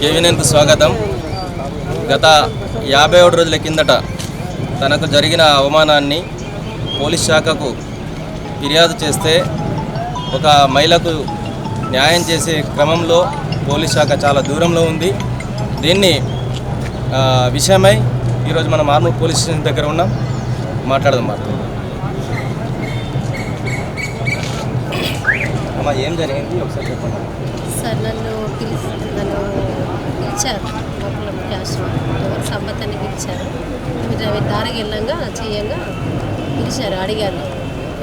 కేవినెన్కు స్వాగతం. గత యాభై ఒకటి రోజుల కిందట తనకు జరిగిన అవమానాన్ని పోలీస్ శాఖకు ఫిర్యాదు చేస్తే ఒక మహిళకు న్యాయం చేసే క్రమంలో పోలీస్ శాఖ చాలా దూరంలో ఉంది. దీన్ని విషయమై ఈరోజు మనం ఆర్మూర్ పోలీస్ స్టేషన్ దగ్గర ఉన్నాం. మాట్లాడదాం మాట ఏం జరిగింది? ఒకసారి చెప్పండి. సార్ నన్ను పిలిచి నన్ను ఇచ్చారు. లోపల క్యాష్ ఎవరు సంపత్ అని పిలిచారు మీరు అవి దారికి వెళ్ళంగా చేయంగా పిలిచారు అడిగారు.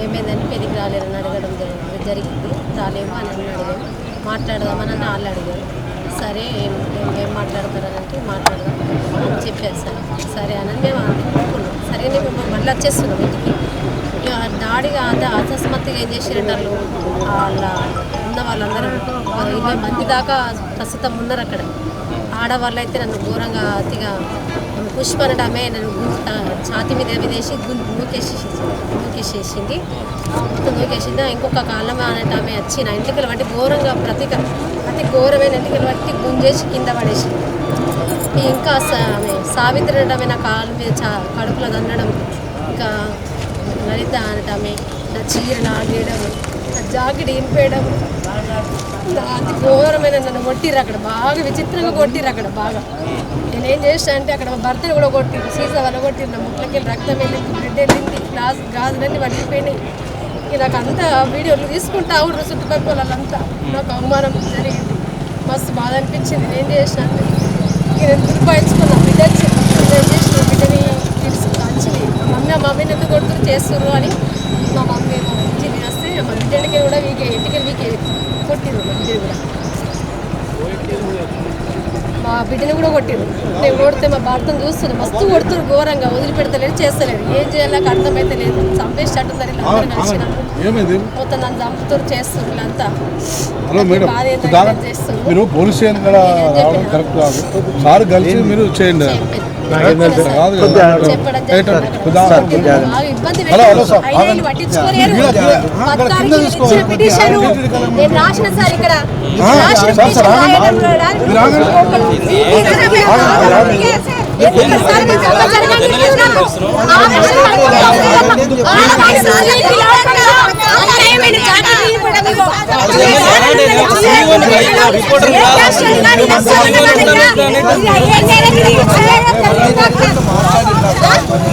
ఏమైందని పెరిగి రాలేరని అడగడం జరిగింది. జరిగింది. రాలేము అని నన్ను అడిగారు. మాట్లాడదామని అని వాళ్ళు అడిగారు. సరే ఏం ఏం మాట్లాడతారని అంటే మాట్లాడదాం అని చెప్పారు సార్. సరే అని మేము అనుకున్నాం. సరే మేము మళ్ళీ వచ్చేస్తున్నాం ఇంటికి. దాడిగా అదే అకస్మాత్తుగా ఏం చేసారంటే వాళ్ళు వాళ్ళ ఉన్న వాళ్ళందరూ ఇరవై మంది దాకా ప్రస్తుతం ఉన్నారు అక్కడ. ఆడవాళ్ళు అయితే నన్ను ఘోరంగా అతిగా పుష్ప అనడమే నన్ను ఛాతి మీద విదేసి నూకేసేసి నూకేసేసింది. మొత్తం నూకేసింది? ఇంకొక కాలం అనటమే వచ్చి నా ఇంటికలు బట్టి ఘోరంగా ప్రతి అతి ఘోరమైన ఇంటికలు బట్టి గుంజేసి కింద పడేసింది. ఇంకా ఆమె సావిత్రి అనడమే నా కాళ్ళ మీద చా కడుపులో దన్నడం ఇంకా లలిత అనటమే నా చీర నాగేయడం జాకెట్ ఇంపేయడం నా అతి ఘోరమైన నన్ను కొట్టిర్రు అక్కడ బాగా విచిత్రంగా కొట్టిర్రు అక్కడ బాగా. నేనేం చేసా అంటే అక్కడ మా భర్తను కూడా కొట్టిర్రు సీసా వల్ల కొట్టిర్రు నా ముట్లకి రక్తం వెళ్ళింది బ్లడ్ వెళ్ళింది గ్లాస్ గాజులన్నీ పడిపోయినాయి ఇక నాకు అంతా వీడియోలు తీసుకుంటా ఉన్నారు చుట్టుపక్కల వాళ్ళంతా నాకు అవమానం జరిగింది. మస్తు బాధ అనిపించింది. నేను చేసిన ఇక నేను దుర్పాయించుకున్నా బిడ్డ నేను చేసిన బిడ్డని తెలుసు కాల్చింది మా మమ్మీ మా మమ్మీని ఎందుకు కొడుతురు? చేస్తున్నారు అని. మా మమ్మీ మా బిడ్డకి కూడా వీకే ఇంటికి వీకే కొట్టిరు మా బిడ్డని కూడా. మా బిడ్డని కూడా కొట్టిరు నేను కొడితే మా భర్తను చూస్తుంది మస్తు కొడుతురు ఘోరంగా వదిలిపెడతలేరు చేస్తలేరు. ఏం చేయాలో నాకు అర్థమైతే లేదు. చంపేసేటట్టుంది ఇలా అందరూ కలిసి మొత్తం నన్ను చంపుతారు చేస్తారు వీళ్ళంతా. హలో మేడం బాధ ఏంటంటే దాదా చేస్తారు. మీరు పోలీస్ స్టేషన్ కూడా రావడం కరెక్ట్? కాదు సార్ కలిసి మీరు చేయండి. రాసిన సార్ ఇక్కడ రాసిన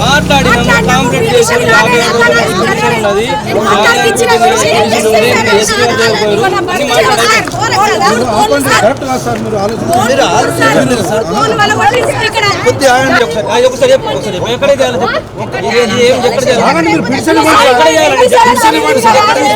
మాట్లాడి కాంప్లీట్ చేసి యాభై ఏడు రోజుల పిటిషన్ ఉన్నది. ఒకసారి ఎక్కడ చేయాలి ఎక్కడ చేయాలి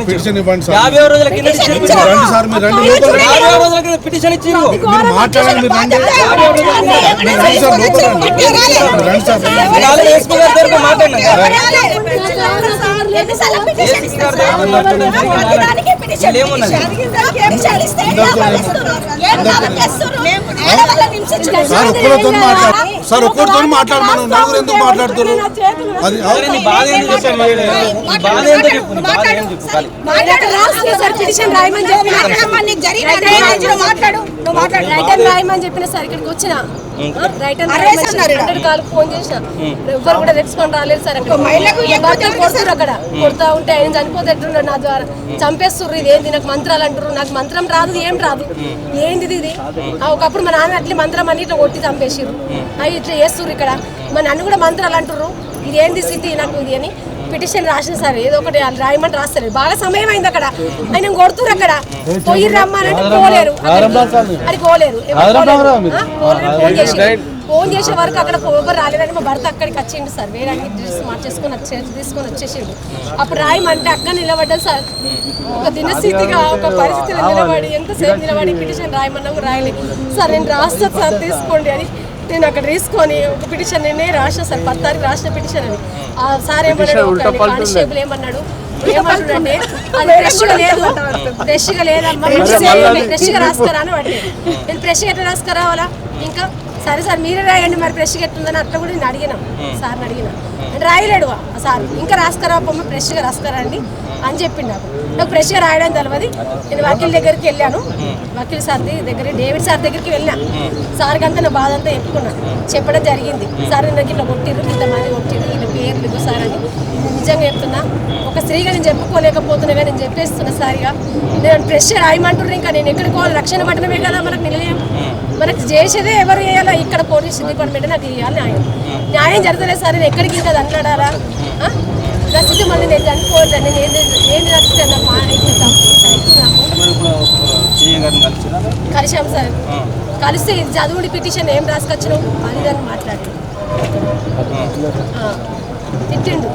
పిటిషన్ ఇవ్వండి ఎక్కడ సార్. రండి. మీరు రండి. పిటిషన్ మాట్లాడండి. రండి రండి సార్. రండి ఒక్కరితో మాట్లాడు సార్ ఒక్కరితో మాట్లాడు. మనం నలుగురు ఎందుకు మాట్లాడుతున్నారు? అది సరే, రాయమని చెప్పిన సార్ ఇక్కడికి వచ్చిన. కాల్ ఫోన్ చేసిన. ఎవ్వరు కూడా రెస్పాండ్ రాలేదు సార్ అక్కడ. భర్తలు కొడుతురు అక్కడ? కొడతా ఉంటే ఆయన చనిపోతేట్టున్నారు నా ద్వారా? చంపేస్తుర్రు ఇది ఏంది? నాకు మంత్రాలు అంటారు నాకు మంత్రం రాదు ఏం రాదు. ఏంది ఇది? ఆ, ఒకప్పుడు మా నాన్న అట్లే మంత్రం అని ఇట్లా కొట్టి చంపేసిర్రు. అవి ఇట్లా చేస్తుర్రు ఇక్కడ. మా నన్ను కూడా మంత్రాలు అంటుర్రు. ఇది ఏంది స్థితి నాకు ఇది అని. పిటిషన్ రాసిన సార్ ఏదో ఒకటి వాళ్ళు రాయమని రాస్తారు. బాగా సమయం అయింది అక్కడ. ఆయన కొడుతురు అక్కడ. పోయి రమ్మానంటే పోలేరు. అది పోలేరు. ఫోన్ చేసి ఫోన్ చేసే వరకు అక్కడ ఎవరు రాలేదని మా భర్త అక్కడికి వచ్చిండు సార్. వేరే అన్ని డ్రెస్ మార్చేసుకొని వచ్చే తీసుకొని వచ్చేసిండు. అప్పుడు రాయమంటే అక్క నిలబడ్డాడు సార్. ఒక దినస్థితిగా ఒక పరిస్థితిలో నిలబడి ఎంతసేపు నిలబడి పిటిషన్ రాయమన్నా రాయలేదు. సార్ నేను రాస్తా సార్ తీసుకోండి అని నేను అక్కడ తీసుకొని ఒక పిటిషన్ నేనే రాసిన సార్ పత్తారికి రాసిన పిటిషన్ అని ఆ సార్ ఏమన్నాడు కానిస్టేబుల్ ఏమన్నాడు అది ఫ్రెష్గా లేదు ఫ్రెష్గా లేదమ్మా ఫ్రెష్గా రాసుకురా అని నేను ఫ్రెష్గా ఎట్లా రాసుకురావాలా? ఇంకా సరే సార్ మీరే రాయండి మరి ఫ్రెష్గా ఎట్లుందని అట్లా కూడా నేను అడిగినాం. సార్ని అడిగినా. రాయలేడు సార్. ఇంకా రాసుకురా పొమ్మ ఫ్రెష్గా రాసుకురండి అని చెప్పిండు నాకు నాకు ఫ్రెష్గా రాయడం తెలియదు నేను వకీల్ దగ్గరికి వెళ్ళాను. వకీల్ సార్ దగ్గర డేవిడ్ సార్ దగ్గరికి వెళ్ళా. సార్కి అంతా నా బాధ అంతా చెప్పుకున్నా. చెప్పడం జరిగింది. సార్ నాకు ఇట్లా కొట్టిర్రు ఇంతమంది కొట్టిర్రు ఇలా పేర్లు ఇవ్వు సార్ అని. నిజంగా చెప్తున్నా. ఒక స్త్రీగా నేను చెప్పుకోలేకపోతున్నా కానీ నేను చెప్పేస్తున్నా సారిగా నేను ప్రెషర్ రాయమంటున్నారు ఇంకా. నేను ఎక్కడికి పోవాలి? రక్షణ పట్టణమే కదా మనకు నిలయం. మనకు చేసేదే ఎవరు చేయాలా? ఇక్కడ పోలీస్ డిపార్ట్మెంట్ నాకు ఇవ్వాలి న్యాయం. న్యాయం జరగలేదు సార్. నేను ఎక్కడికి ఇంకా అన్నాడారా నా స్థితి మళ్ళీ నేను చనిపోవద్దు? నేను ఏం ఏం నచ్చితే నాకు మా కలిసాం సార్. కలిస్తే ఇది చదువుడి పిటిషన్ ఏం రాసుకొచ్చినావు? అది దాన్ని మాట్లాడి. తిట్టిండు.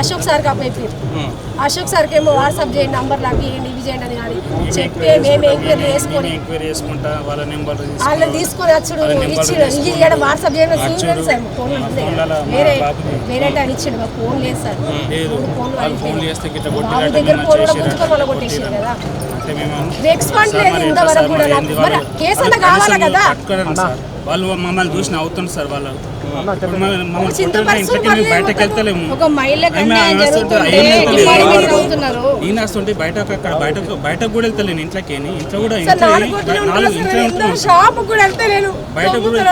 అశోక్ సార్ అప్పయిపోయారు అశోక్ సార్కి ఏమో వాట్సాప్ చేయండి నంబర్ నాకు ఇవ్వండి ఇవి చేయండి అని కానీ చెప్పి మేము ఎంక్వైరీ చేసుకొని ఎంక్వైరీ చేసుకుంటా వాళ్ళ నెంబర్ వాళ్ళని తీసుకొని వచ్చుడు ఇచ్చిండు ఇది ఇక్కడ వాట్సాప్ చేయడం చూడండి సార్ ఫోన్ ఉంది. వేరే వేరే టైం ఇచ్చిండు మా ఫోన్ లేదు సార్. లేదు. ఫోన్ వాళ్ళు దగ్గర ఫోన్ కూడా చేసిరా? గుంజుకొని వాళ్ళ కొట్టేసారు కదా. అంటే మేము రెస్పాండ్ లేదు ఇంతవరకు కూడా మరి నాకు కేసు అన్న కావాలా కదా? వాళ్ళు మమ్మల్ని చూసిన అవుతుంది సార్ వాళ్ళు. బయటకు వెళ్తలేము వస్తుంటే బయట అక్కడ బయట బయటకు కూడా వెళ్తలేను ఇంట్లోకి ఇంట్లో కూడా ఇంట్లో నాలుగు షాప్ కూడా బయట కూడా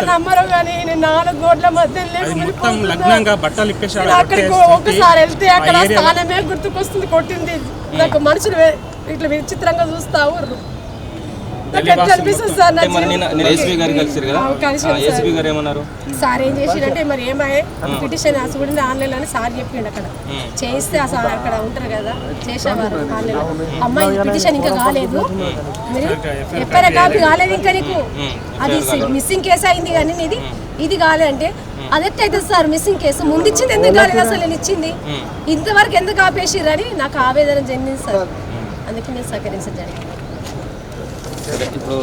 నాలుగు మధ్య మొత్తం లగ్నంగా బట్టలు ఇప్పేసి ఆడ నేను అక్కడికి కట్టేసి ఒకసారి వెళ్తే అక్కడ స్థానమే గుర్తుకొస్తుంది కొట్టింది. నాకు మనుషులు వే- ఇట్లా విచిత్రంగా చూస్తా ఊర్రు సార్ ఏం చేసిండంటే మరి ఏమాయే పిటిషన్ చూడండి ఆన్లైన్ అని సార్ చెప్పిండు అక్కడ. చేయిస్తే ఆ సార్ అక్కడ ఉంటారు కదా చేసేవారు ఆన్లైన్ అమ్మాయి పిటిషన్ ఇంకా కాలేదు. మీరు ఎప్పటి కాపీ కాలేదు ఇంకా నీకు? అది మిస్సింగ్ కేసు అయింది కానీ నీది ఇది కాలేదంటే అదెట్టయితే సార్ మిస్సింగ్ కేసు ముందు ఇచ్చింది ఎందుకు కాలేదు అసలు నేను ఇచ్చింది? ఇంతవరకు ఎందుకు ఆపేసిరని నాకు ఆవేదన చెందింది సార్. అందుకే నేను సహకరించడం జరిగింది. ఇప్పుడు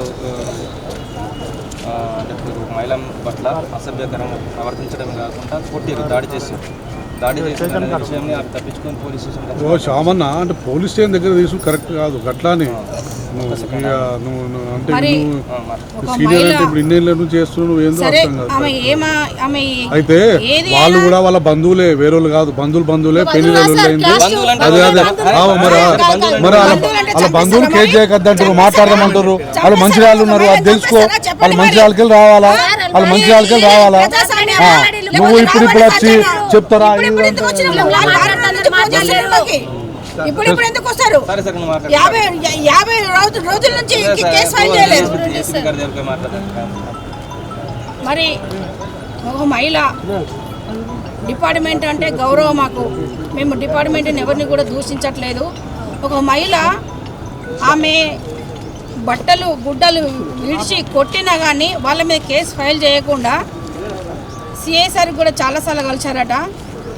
అంటే ఇప్పుడు మహిళ పట్ల అసభ్యకరంగా ప్రవర్తించడం కాకుండా కొట్టిరు దాడి చేసి ఓ శామన్న అంటే పోలీస్ స్టేషన్ దగ్గర తీసుకు కరెక్ట్ కాదు అట్లానే నువ్వు నువ్వు అంటే సీనియర్ అంటే ఇప్పుడు ఇన్నేళ్ళ నుంచి చేస్తున్నావు నువ్వు ఏందో అర్థం కాదు అయితే ఏది వాళ్ళు కూడా వాళ్ళ బంధువులే వేరే వాళ్ళు కాదు బంధువులు బంధువులే పెళ్ళి అదే అదే. మరి మరి వాళ్ళ వాళ్ళ బంధువులు కేసు చేయకద్దంటారు మాట్లాడదామంటారు వాళ్ళు మంచి వాళ్ళు ఉన్నారు అది తెలుసుకో. వాళ్ళు మంచి వాళ్ళకి రావాలా? వాళ్ళు మంచి వాళ్ళకి రావాలా? నువ్వు ఇప్పుడు ఇప్పుడు వచ్చి చెప్తారా? ఇప్పుడు ఎందుకు? ఇప్పుడు వస్తారు? యాభై యాభై రోజుల నుంచి కేసు ఫైల్ చేయలేదు. మరి ఒక మహిళ డిపార్ట్మెంట్ అంటే గౌరవం మాకు. మేము డిపార్ట్మెంట్ని ఎవరిని కూడా దూషించట్లేదు. ఒక మహిళ ఆమె బట్టలు గుడ్డలు విడిచి కొట్టినా కానీ వాళ్ళ మీద కేసు ఫైల్ చేయకుండా సిఐ కూడా చాలాసార్లు కలిశారట.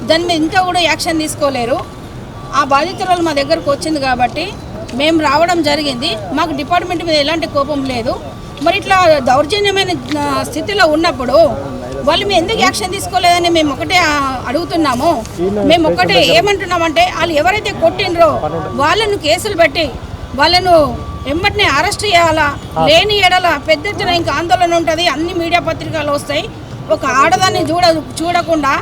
దాని మీద ఇంకా కూడా యాక్షన్ తీసుకోలేరు. ఆ బాధితురాలు మా దగ్గరకు వచ్చింది కాబట్టి మేము రావడం జరిగింది. మాకు డిపార్ట్మెంట్ మీద ఎలాంటి కోపం లేదు. మరి ఇట్లా దౌర్జన్యమైన స్థితిలో ఉన్నప్పుడు వాళ్ళు మేము ఎందుకు యాక్షన్ తీసుకోలేదని మేము ఒకటే అడుగుతున్నాము. మేము ఒకటే ఏమంటున్నామంటే వాళ్ళు ఎవరైతే కొట్టిండ్రో వాళ్ళను కేసులు పెట్టి వాళ్ళను వెంబటినే అరెస్ట్ చేయాలా? లేని ఎడల పెద్ద ఎత్తున ఇంకా ఆందోళన ఉంటుంది. అన్ని మీడియా పత్రికలు వస్తాయి. ఒక ఆడదాన్ని చూడ చూడకుండా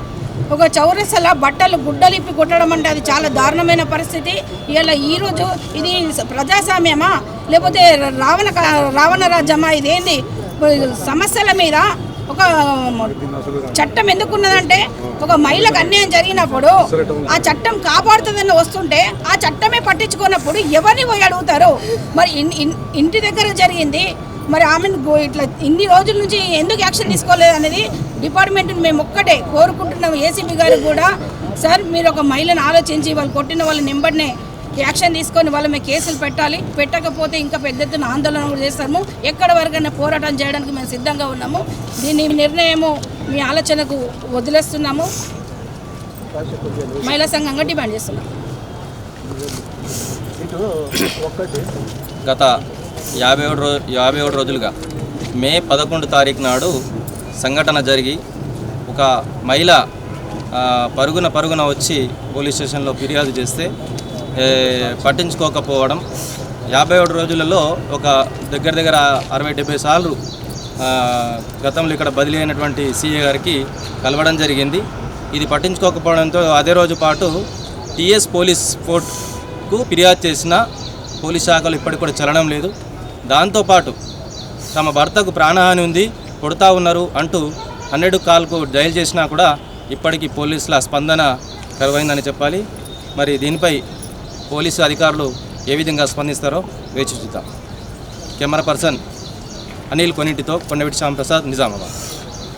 ఒక చౌరసల బట్టలు గుడ్డలు ఇప్పి కొట్టడం అంటే అది చాలా దారుణమైన పరిస్థితి. ఇలా ఈరోజు ఇది ప్రజాస్వామ్యమా? లేకపోతే రావణ రావణ రాజ్యమా? ఇదేంది? సమస్యల మీద ఒక చట్టం ఎందుకున్నదంటే ఒక మహిళకు అన్యాయం జరిగినప్పుడు ఆ చట్టం కాపాడుతుందని వస్తుంటే ఆ చట్టమే పట్టించుకున్నప్పుడు ఎవరిని పోయి అడుగుతారు? మరి ఇన్- ఇంటి దగ్గర జరిగింది మరి ఆమెను గో- ఇట్లా ఇన్ని రోజుల నుంచి ఎందుకు యాక్షన్ తీసుకోలేదు అనేది డిపార్ట్మెంట్ మేము ఒక్కటే కోరుకుంటున్నాం ఏసీబీ గారు కూడా సార్ మీరు ఒక మహిళను ఆలోచించి వాళ్ళు కొట్టిన వాళ్ళ నెంబర్నే యాక్షన్ తీసుకొని వాళ్ళ మీద కేసులు పెట్టాలి. పెట్టకపోతే ఇంకా పెద్ద ఎత్తున ఆందోళన కూడా చేస్తాము. ఎక్కడ వరకైనా పోరాటం చేయడానికి మేము సిద్ధంగా ఉన్నాము. దీని నిర్ణయము మీ ఆలోచనకు వదిలేస్తున్నాము. మహిళా సంఘంగా డిమాండ్ చేస్తున్నాం. గత యాభై ఏడు రోజు యాభై ఏడు రోజులుగా. మే పదకొండు తారీఖు నాడు సంఘటన జరిగి ఒక మహిళ పరుగున పరుగున వచ్చి పోలీస్ స్టేషన్లో ఫిర్యాదు చేస్తే పట్టించుకోకపోవడం యాభై ఏడు రోజులలో ఒక దగ్గర దగ్గర అరవై డెబ్బై సార్లు గతంలో ఇక్కడ బదిలీ అయినటువంటి సీఏ గారికి కలవడం జరిగింది. ఇది పట్టించుకోకపోవడంతో అదే రోజు పాటు టీఎస్ పోలీస్ ఫోర్ట్కు ఫిర్యాదు చేసిన పోలీస్ శాఖలు ఇప్పటికి కూడా చలనం లేదు. దాంతోపాటు తమ భర్తకు ప్రాణహాని ఉంది కొడతా ఉన్నారు అంటూ హండ్రెడ్ కాల్కు డయల్ చేసినా కూడా ఇప్పటికీ పోలీసుల స్పందన కరువైందని చెప్పాలి. మరి దీనిపై పోలీసు అధికారులు ఏ విధంగా స్పందిస్తారో వేచి చూద్దాం. కెమెరా పర్సన్ అనిల్ కొన్నింటితో కొండవిటి శ్యామప్రసాద్ నిజామాబాద్.